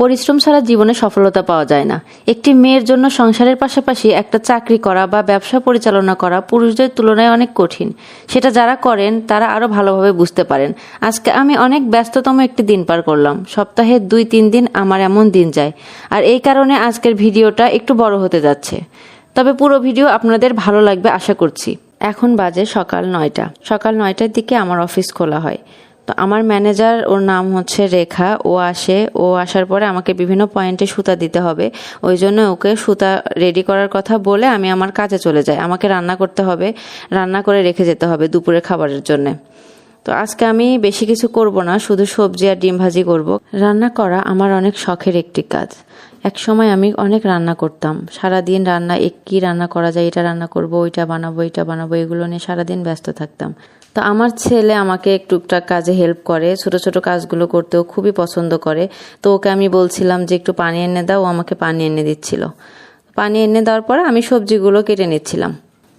পরিশ্রম ছাড়া জীবনে সফলতা পাওয়া যায় না। একটি মেয়ের জন্য সংসারের পাশাপাশি একটা চাকরি করা বা ব্যবসা পরিচালনা করা পুরুষদের তুলনায় অনেক কঠিন। সেটা যারা করেন, তারা আরও ভালোভাবে বুঝতে পারেন। আজকে আমি অনেক ব্যস্ততম একটি দিন পার করলাম। সপ্তাহে দুই, তিন দিন আমার এমন দিন যায়। আর এই কারণে আজকের ভিডিওটা একটু বড় হতে যাচ্ছে। তবে পুরো ভিডিও আপনাদের ভালো লাগবে আশা করছি। এখন বাজে সকাল নয়টা। সকাল নয়টার দিকে আমার অফিস খোলা হয়। তো আমার ম্যানেজার ওর নাম হচ্ছে রেখা। ও আসে, ও আসার পরে আমাকে বিভিন্ন পয়েন্টে সুতা দিতে হবে। ওই জন্য ওকে সুতা রেডি করার কথা বলে আমি আমার কাজে চলে যাই। আমাকে রান্না করতে হবে, রান্না করে রেখে যেতে হবে দুপুরের খাবারের জন্যে। তো আজকে আমি বেশি কিছু করব না, শুধু সবজি আর ডিম ভাজি করব। রান্না করা আমার অনেক শখের একটি কাজ। এক সময় আমি অনেক রান্না করতাম। সারাদিন রান্না এক কি রান্না করা যায়, এটা রান্না করব, ওইটা বানাবো এটা বানাবো, এগুলো নিয়ে সারাদিন ব্যস্ত থাকতাম। তো আমার ছেলে আমাকে টুকটাক কাজে হেল্প করে, ছোট ছোট কাজগুলো করতেও খুবই পছন্দ করে। তো ওকে আমি বলছিলাম যে, একটু পানি এনে দাও। ও আমাকে পানি এনে দিচ্ছিল। পানি এনে দেওয়ার পরে আমি সবজিগুলো কেটে নিচ্ছিলাম।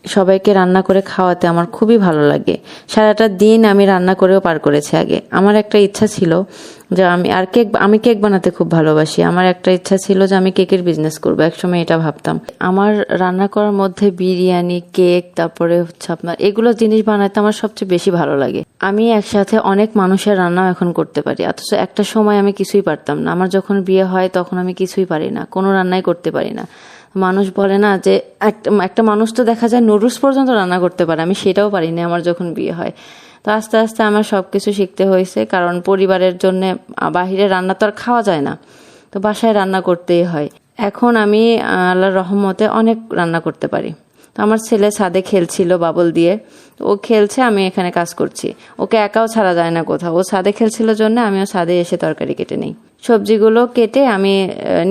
সবাইকে রান্না করে খাওয়াতে আমার খুবই ভালো লাগে। সারাটা দিন আমি রান্না করেও পার করেছি আগে। আমার একটা ইচ্ছা ছিল যে আমি আর কেক, আমি কেক বানাতে খুব ভালোবাসি। আমার একটা ইচ্ছা ছিল যে আমি কেকের বিজনেস করব। একসময় এটা ভাবতাম। আমার রান্না করার মধ্যে বিরিয়ানি, কেক, তারপরে হচ্ছে আপনার এগুলো জিনিস বানাতে আমার সবচেয়ে বেশি ভালো লাগে। আমি একসাথে অনেক মানুষের রান্নাও এখন করতে পারি। অথচ একটা সময় আমি কিছুই পারতাম না। আমার যখন বিয়ে হয় তখন আমি কিছুই পারি না। কোনো রান্নাই করতে পারি না। মানুষ বলে না যে একটা একটা মানুষ তো দেখা যায় নুডলস পর্যন্ত রান্না করতে পারে। আমি সেটাও পারি না আমার যখন বিয়ে হয়। তো আস্তে আস্তে আমার সব কিছু শিখতে হয়েছে, কারণ পরিবারের জন্য বাহিরে রান্না তো আর খাওয়া যায় না। তো বাসায় রান্না করতেই হয়। এখন আমি আল্লাহর রহমতে অনেক রান্না করতে পারি। তো আমার ছেলে ছাদে খেলছিল বাবল দিয়ে। ও খেলছে, আমি এখানে কাজ করছি। ওকে একাও ছাড়া যায় না কোথাও। ও ছাদে খেলছিল জন্য আমিও ছাদে এসে তরকারি কেটে নিই। সবজিগুলো কেটে আমি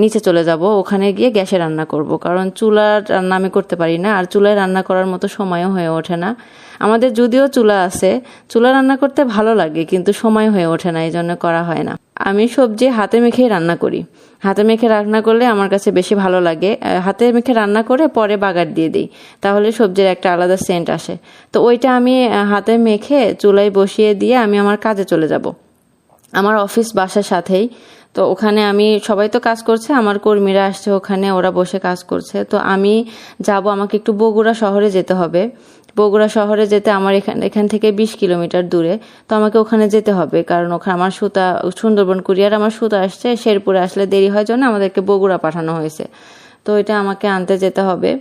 নিচে চলে যাব। ওখানে গিয়ে গ্যাসে রান্না করব। কারণ চুলার রান্না আমি করতে পারি না। আর চুলায় রান্না করার মতো সময়ও হয়ে ওঠে না। আমাদের যদিও চুলা আছে, চুলা রান্না করতে ভালো লাগে, কিন্তু সময় হয়ে ওঠে না এই জন্য করা হয় না। আমি সবজি হাতে মেখেই রান্না করি। হাতে মেখে রান্না করলে আমার কাছে বেশি ভালো লাগে। হাতে মেখে রান্না করে পরে বাগার দিয়ে দিই। তাহলে সবজির একটা আলাদা সেন্ট আসে। তো ওইটা আমি হাতে মেখে চুলায় বসিয়ে দিয়ে আমি আমার কাজে চলে যাব। আমার অফিস বাসার সাথেই তো ওখানে আমি, সবাই তো কাজ করছে, আমার কর্মীরা আসছে ওখানে, ওরা বসে কাজ করছে। তো আমি যাব, আমাকে একটু বগুড়া শহরে যেতে হবে। বগুড়া শহরে যেতে আমার এখান এখান থেকে বিশ কিলোমিটার দূরে। তো আমাকে ওখানে যেতে হবে, কারণ ওখানে আমার সুতা, সুন্দরবন কুরিয়ার আমার সুতা আসছে, শেরপুরে আসলে দেরি হয় জন্য আমাদেরকে বগুড়া পাঠানো হয়েছে। তো এটা আমাকে আনতে যেতে হবে।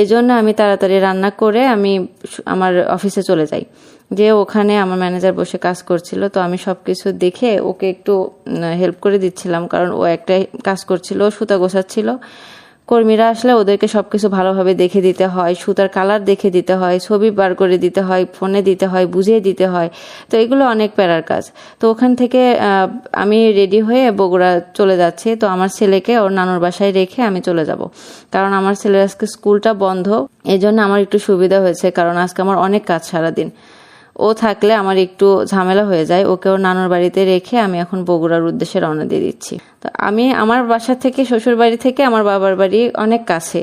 এই জন্য আমি তাড়াতাড়ি রান্না করে আমি আমার অফিসে চলে যাই। যে ওখানে আমার ম্যানেজার বসে কাজ করছিল, তো আমি সব কিছু দেখে ওকে একটু হেল্প করে দিচ্ছিলাম, কারণ ও একটা কাজ করছিল, সুতা গোছাচ্ছিল। কর্মীরা আসলে ওদেরকে সব কিছু ভালোভাবে দেখে দিতে হয়, সুতার কালার দেখে দিতে হয়, ছবি বার করে দিতে হয় ফোনে দিতে হয়, বুঝিয়ে দিতে হয়। তো এগুলো অনেক প্যারার কাজ। তো ওখান থেকে আমি রেডি হয়ে বগুড়া চলে যাচ্ছি। তো আমার ছেলেকে ওর নানুর বাসায় রেখে আমি চলে যাব। কারণ আমার ছেলের আজকে স্কুলটা বন্ধ এই জন্য আমার একটু সুবিধা হয়েছে, কারণ আজকে আমার অনেক কাজ সারাদিন। ও থাকলে আমার একটু ঝামেলা হয়ে যায়। ওকে ওর নানুর বাড়িতে রেখে আমি এখন বগুড়ার উদ্দেশ্যে রওনা দিয়ে দিচ্ছি। তো আমি আমার বাসা থেকে, শ্বশুর বাড়ি থেকে আমার বাবার বাড়ি অনেক কাছে।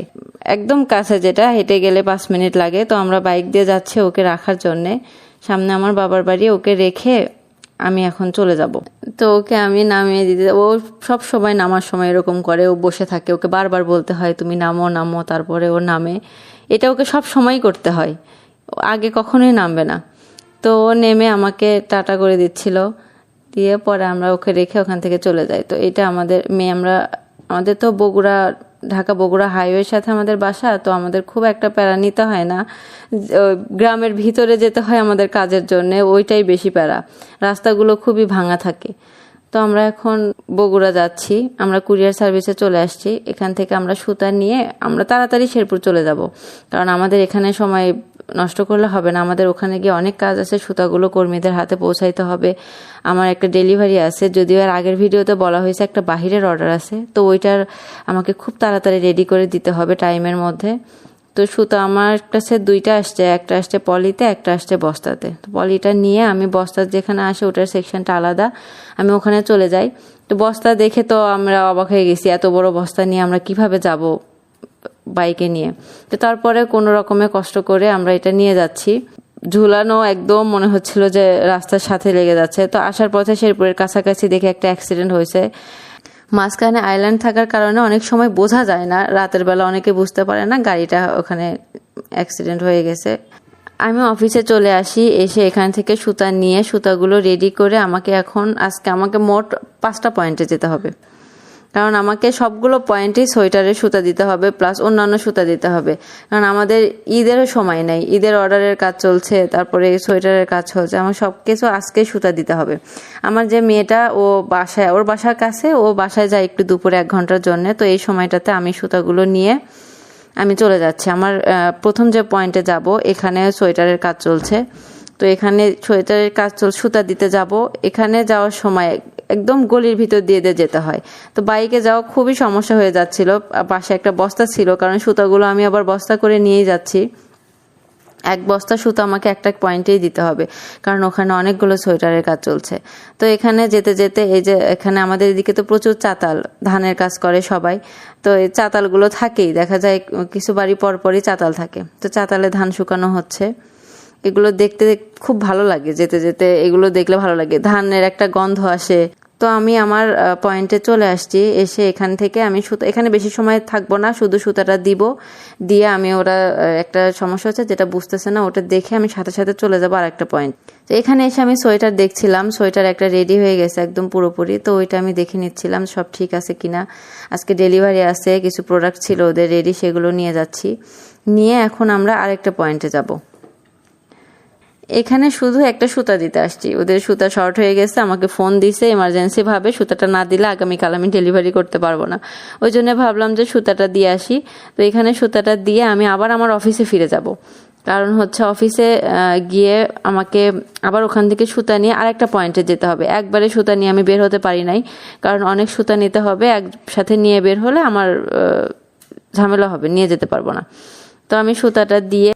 একদম কাছে যেটা, হেঁটে গেলে পাঁচ মিনিট লাগে। তো আমরা বাইক দিয়ে যাচ্ছি ওকে রাখার জন্যে। সামনে আমার বাবার বাড়ি, ওকে রেখে আমি এখন চলে যাব। তো ওকে আমি নামিয়ে দিতে ও সব সময় নামার সময় এরকম করে, ও বসে থাকে। ওকে বারবার বলতে হয়, তুমি নামো নামো, তারপরে ও নামে। এটা ওকে সব সময় করতে হয়। আগে কখনোই নামবে না। তো ও নেমে আমাকে টাটা করে দিচ্ছিল। দিয়ে পরে আমরা ওকে রেখে ওখান থেকে চলে যাই। তো এটা আমাদের মেয়ে, আমরা, আমাদের তো বগুড়া, ঢাকা বগুড়া হাইওয়ের সাথে আমাদের বাসা, তো আমাদের খুব একটা প্যারা নিতে হয় না। গ্রামের ভিতরে যেতে হয় আমাদের কাজের জন্য, ওইটাই বেশি প্যারা। রাস্তাগুলো খুবই ভাঙা থাকে। তো আমরা এখন বগুড়া যাচ্ছি। আমরা কুরিয়ার সার্ভিসে চলে আসছি। এখান থেকে আমরা সুতা নিয়ে আমরা তাড়াতাড়ি শেরপুর চলে যাব। কারণ আমাদের এখানে সময় নষ্ট করলে হবে না। আমাদের ওখানে গিয়ে অনেক কাজ আছে, সুতাগুলো কর্মীদের হাতে পৌঁছাইতে হবে। আমার একটা ডেলিভারি আছে, যদিও এর আগের ভিডিওতে বলা হয়েছে একটা বাহিরের অর্ডার আছে। তো ওইটার আমাকে খুব তাড়াতাড়ি রেডি করে দিতে হবে টাইমের মধ্যে। তো সুতো আমার কাছে দুইটা আসছে, একটা আসছে পলিতে, একটা আসছে বস্তাতে। তো পলিটা নিয়ে আমি বস্তা যেখানে আসে ওটার সেকশনটা আলাদা, আমি ওখানে চলে যাই। তো বস্তা দেখে তো আমরা অবাক হয়ে গেছি, এত বড় বস্তা নিয়ে আমরা কীভাবে যাব? বাইকে নিয়ে। তো তারপরে কোনো রকমে কষ্ট করে আমরা এটা নিয়ে যাচ্ছি। ঝুলানো একদম মনে হচ্ছিল যে রাস্তার সাথে লেগে যাচ্ছে। তো আসার পথে শেরপুরের কাছাকাছি দেখে একটা অ্যাক্সিডেন্ট হয়েছে। মাঝখানে আইল্যান্ড থাকার কারণে অনেক সময় বোঝা যায় না। রাতের বেলা অনেকে বুঝতে পারে না গাড়িটা ওখানে অ্যাক্সিডেন্ট হয়ে গেছে। আমি অফিসে চলে আসি, এসে এখান থেকে সুতা নিয়ে সুতাগুলো রেডি করে আমাকে এখন, আজকে আমাকে মোট পাঁচটা পয়েন্টে যেতে হবে। কারণ আমাকে সবগুলো পয়েন্টেই সোয়েটারে সুতা দিতে হবে প্লাস অন্যান্য সুতা দিতে হবে। কারণ আমাদের ঈদেরও সময় নেই, ঈদের অর্ডারের কাজ চলছে, তারপরে সোয়েটারের কাজ চলছে, আমার সব কিছু আজকে সুতা দিতে হবে। আমার যে মেয়েটা, ও বাসায়, ওর বাসার কাছে, ও বাসায় যায় একটু দুপুরে এক ঘণ্টার জন্য, তো এই সময়টাতে আমি সুতাগুলো নিয়ে আমি চলে যাচ্ছি। আমার প্রথম যে পয়েন্টে যাব, এখানে সোয়েটারের কাজ চলছে। তো এখানে সোয়েটারের কাজ চল সুতা দিতে যাব। এখানে যাওয়ার সময় একদম গলির ভিতর দিয়ে দিয়ে যেতে হয়। তো বাইকে যাওয়া খুবই সমস্যা হয়ে যাচ্ছিল। পাশে একটা বস্তা ছিল, কারণ সুতাগুলো আমি আবার বস্তা করে নিয়েই যাচ্ছি। এক বস্তা সুতো আমাকে একটা পয়েন্টেই দিতে হবে, কারণ ওখানে অনেকগুলো সোয়েটারের কাজ চলছে। তো এখানে যেতে যেতে এই যে এখানে আমাদের এদিকে তো প্রচুর চাতাল, ধানের কাজ করে সবাই। তো এই চাতালগুলো থাকেই, দেখা যায় কিছু বাড়ি পরপরই চাতাল থাকে। তো চাতালে ধান শুকানো হচ্ছে। এগুলো দেখতে খুব ভালো লাগে, যেতে যেতে এগুলো দেখলে ভালো লাগে। ধানের একটা গন্ধ আসে। তো আমি আমার পয়েন্টে চলে আসছি। এসে এখান থেকে আমি সুতা এখানে বেশি সময় থাকব না, শুধু সুতাটা দিব। দিয়ে আমি ওরা একটা সমস্যা হচ্ছে যেটা বুঝতেছে না, ওটা দেখে আমি সাথে সাথে চলে যাব আর একটা পয়েন্ট তো এখানে এসে আমি সোয়েটার দেখছিলাম। সোয়েটার একটা রেডি হয়ে গেছে একদম পুরোপুরি। তো ওইটা আমি দেখে নিচ্ছিলাম সব ঠিক আছে কিনা। আজকে ডেলিভারি আছে, কিছু প্রোডাক্ট ছিল ওদের রেডি সেগুলো নিয়ে যাচ্ছি। নিয়ে এখন আমরা আরেকটা পয়েন্টে যাব। এখানে শুধু একটা সুতা দিতে আসছি। ওদের সুতা শর্ট হয়ে গেছে, আমাকে ফোন দিছে এমার্জেন্সি ভাবে সুতাটা না দিলে আগামীকাল আমি ডেলিভারি করতে পারব না। ওই জন্য ভাবলাম যে সুতাটা দিয়ে আসি। তো এখানে সুতাটা দিয়ে আমি আবার আমার অফিসে ফিরে যাব। কারণ হচ্ছে অফিসে গিয়ে আমাকে আবার ওখান থেকে সুতা নিয়ে আরেকটা পয়েন্টে যেতে হবে। একবারে সুতা নিয়ে আমি বের হতে পারি নাই। কারণ অনেক সুতা নিতে হবে, একসাথে নিয়ে বের হলে আমার ঝামেলা হবে, নিয়ে যেতে পারব না। তো আমি সুতাটা দিয়ে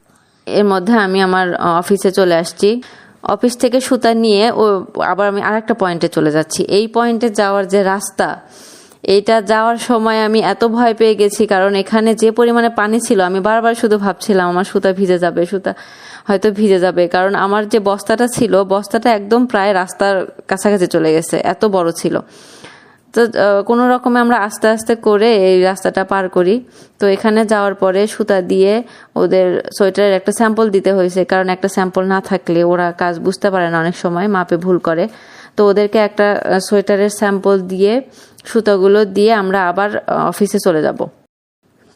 এর মধ্যে আমি আমার অফিসে চলে আসছি। অফিস থেকে সুতা নিয়ে ও আবার আমি আরেকটা পয়েন্টে চলে যাচ্ছি। এই পয়েন্টে যাওয়ার যে রাস্তা, এইটা যাওয়ার সময় আমি এত ভয় পেয়ে গেছি কারণ এখানে যে পরিমাণে পানি ছিল, আমি বারবার শুধু ভাবছিলাম আমার সুতা ভিজে যাবে, সুতা হয়তো ভিজে যাবে। কারণ আমার যে বস্তাটা ছিল, বস্তাটা একদম প্রায় রাস্তার কাছাকাছি চলে গেছে, এত বড় ছিল। তো কোনো রকমে আমরা আস্তে আস্তে করে এই রাস্তাটা পার করি। তো এখানে যাওয়ার পরে সুতা দিয়ে ওদের সোয়েটারের একটা স্যাম্পল দিতে হয়েছে, কারণ একটা স্যাম্পল না থাকলে ওরা কাজ বুঝতে পারে না অনেক সময়, মাপে ভুল করে। তো ওদেরকে একটা সোয়েটারের স্যাম্পল দিয়ে সুতাগুলো দিয়ে আমরা আবার অফিসে চলে যাব।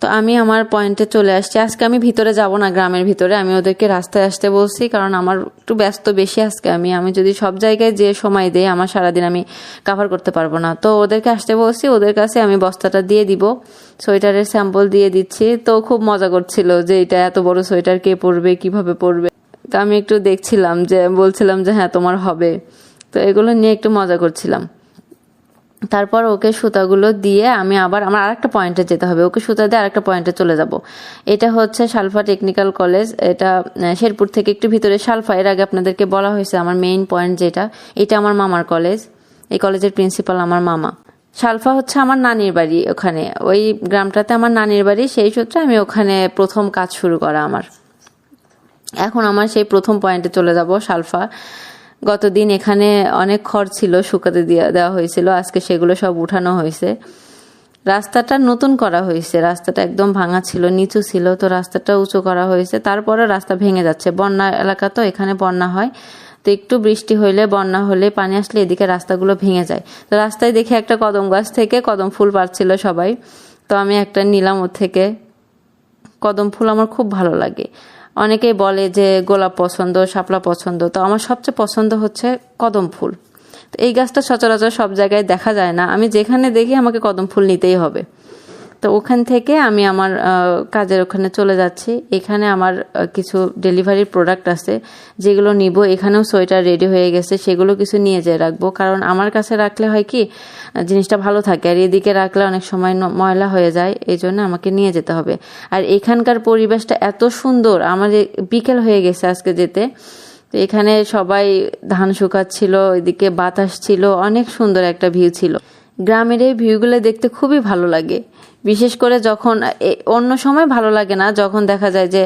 তো আমি আমার পয়েন্টে চলে আসছি। আজকে আমি ভিতরে যাব না গ্রামের ভিতরে। আমি ওদেরকে রাস্তায় আসতে বলছি, কারণ আমার একটু ব্যস্ত বেশি আজকে। আমি আমি যদি সব জায়গায় যে সময় দেই, আমার সারাদিন আমি কাভার করতে পারব না। তো ওদেরকে আসতে বলছি, ওদের কাছে আমি বস্তাটা দিয়ে দিব। সোয়েটারের স্যাম্পল দিয়ে দিচ্ছি। তো খুব মজা করছিল যে এটা এত বড় সোয়েটার কে পরবে, কীভাবে পরবে। তো আমি একটু দেখছিলাম যে, বলছিলাম যে হ্যাঁ তোমার হবে। তো এগুলো নিয়ে একটু মজা করছিলাম। তারপর ওকে সুতাগুলো দিয়ে আমি আবার, আমার আরেকটা পয়েন্টে যেতে হবে। ওকে সুতা দিয়ে আরেকটা পয়েন্টে চলে যাব। এটা হচ্ছে সালফা টেকনিক্যাল কলেজ। এটা শেরপুর থেকে একটু ভিতরে সালফা। এর আগে আপনাদেরকে বলা হয়েছে আমার মেইন পয়েন্ট যেটা। এটা আমার মামার কলেজ। এই কলেজের প্রিন্সিপাল আমার মামা। সালফা হচ্ছে আমার নানির বাড়ি ওখানে। ওই গ্রামটাতে আমার নানির বাড়ি। সেই সূত্রে আমি ওখানে প্রথম কাজ শুরু করা আমার। এখন আমার সেই প্রথম পয়েন্টে চলে যাব সালফা। গতদিন এখানে অনেক খড় ছিল শুকাতে দেওয়া হয়েছিল, আজকে সেগুলো সব উঠানো হয়েছে। রাস্তাটা নতুন করা হয়েছে, রাস্তাটা একদম ভাঙা ছিল, নিচু ছিল, তো রাস্তাটা উঁচু করা হয়েছে। তারপরে রাস্তা ভেঙে যাচ্ছে। বন্যা এলাকা তো এখানে বন্যা হয়, তো একটু বৃষ্টি হইলে, বন্যা হলে পানি আসলে এদিকে রাস্তাগুলো ভেঙে যায়। তো রাস্তায় দেখে একটা কদম গাছ থেকে কদম ফুল পাড়ছিল সবাই, তো আমি একটা নিলাম ওর থেকে। কদম ফুল আমার খুব ভালো লাগে। অনেকেই বলে যে গোলাপ পছন্দ, শাপলা পছন্দ। তো আমার সবচেয়ে পছন্দ হচ্ছে কদম ফুল। তো এই গাছটা সচরাচর সব জায়গায় দেখা যায় না। আমি যেখানে দেখি আমাকে কদম ফুল নিতেই হবে। তো ওখান থেকে আমি আমার কাজের ওখানে চলে যাচ্ছি। এখানে আমার কিছু ডেলিভারির প্রোডাক্ট আছে, যেগুলো নিব। এখানেও সোয়েটার রেডি হয়ে গেছে, সেগুলো কিছু নিয়ে যেয়ে রাখব। কারণ আমার কাছে রাখলে হয় কি, জিনিসটা ভালো থাকে, আর এদিকে রাখলে অনেক সময় ময়লা হয়ে যায়, এই জন্য আমাকে নিয়ে যেতে হবে। আর এখানকার পরিবেশটা এত সুন্দর, আমার বিকেল হয়ে গেছে আজকে যেতে। তো এখানে সবাই ধান শুকাচ্ছিল এদিকে বাতাস ছিল, অনেক সুন্দর একটা ভিউ ছিল। গ্রামের এই ভিউগুলো দেখতে খুবই ভালো লাগে। বিশেষ করে যখন অন্য সময় ভালো লাগে না, যখন দেখা যায় যে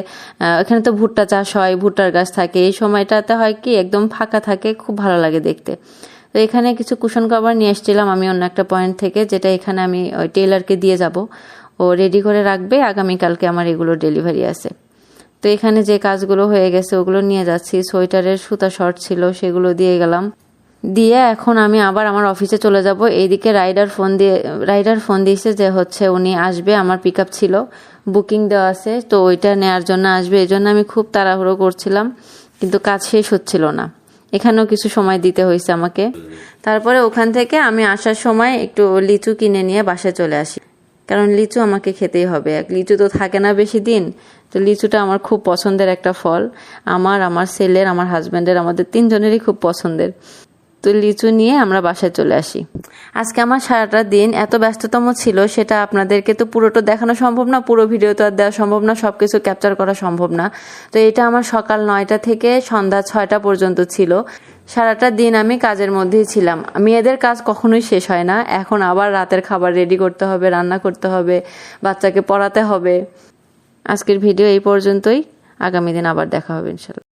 এখানে তো ভুট্টা চাষ হয়, ভুট্টার গাছ থাকে, এই সময়টাতে হয় কি, একদম ফাঁকা থাকে, খুব ভালো লাগে দেখতে। তো এখানে কিছু কুশন কভার নিয়ে এসেছিলাম আমি অন্য একটা পয়েন্ট থেকে, যেটা এখানে আমি ওই টেলারকে দিয়ে যাব। ও রেডি করে রাখবে, আগামীকালকে আমার এগুলো ডেলিভারি আছে। তো এখানে যে কাজগুলো হয়ে গেছে, ওগুলো নিয়ে যাচ্ছি। সোয়েটারের সুতা শর্ট ছিল, সেগুলো দিয়ে গেলাম। দিয়ে এখন আমি আবার আমার অফিসে চলে যাব। এইদিকে রাইডার ফোন দিয়ে রাইডার ফোন দিয়েছে যে হচ্ছে উনি আসবে, আমার পিক ছিল বুকিং দেওয়া আছে, তো ওইটা নেয়ার জন্য আসবে। এই জন্য আমি খুব তাড়াহুড়ো করছিলাম, কিন্তু কাজ শেষ হচ্ছিল না। এখানেও কিছু সময় দিতে হয়েছে আমাকে। তারপরে ওখান থেকে আমি আসার সময় একটু লিচু কিনে নিয়ে বাসায় চলে আসি। কারণ লিচু আমাকে খেতেই হবে। এক লিচু তো থাকে না বেশি দিন, তো লিচুটা আমার খুব পছন্দের একটা ফল। আমার আমার ছেলের, আমার হাজব্যান্ডের আমাদের তিনজনেরই খুব পছন্দের। তো লিচু নিয়ে আমরা বাসায় চলে আসি। আজকে আমার সারাটা দিন এত ব্যস্ততম ছিল, সেটা আপনাদেরকে তো পুরোটা দেখানো সম্ভব না, পুরো ভিডিও তো আর দেওয়া সম্ভব না সব কিছু ক্যাপচার করা সম্ভব না। তো এটা আমার সকাল নয়টা থেকে সন্ধ্যা ছয়টা পর্যন্ত ছিল। সারাটা দিন আমি কাজের মধ্যেই ছিলাম। মেয়েদের কাজ কখনোই শেষ হয় না। এখন আবার রাতের খাবার রেডি করতে হবে, রান্না করতে হবে, বাচ্চাকে পড়াতে হবে। আজকের ভিডিও এই পর্যন্তই। আগামী দিন আবার দেখা হবে ইনশাল্লাহ।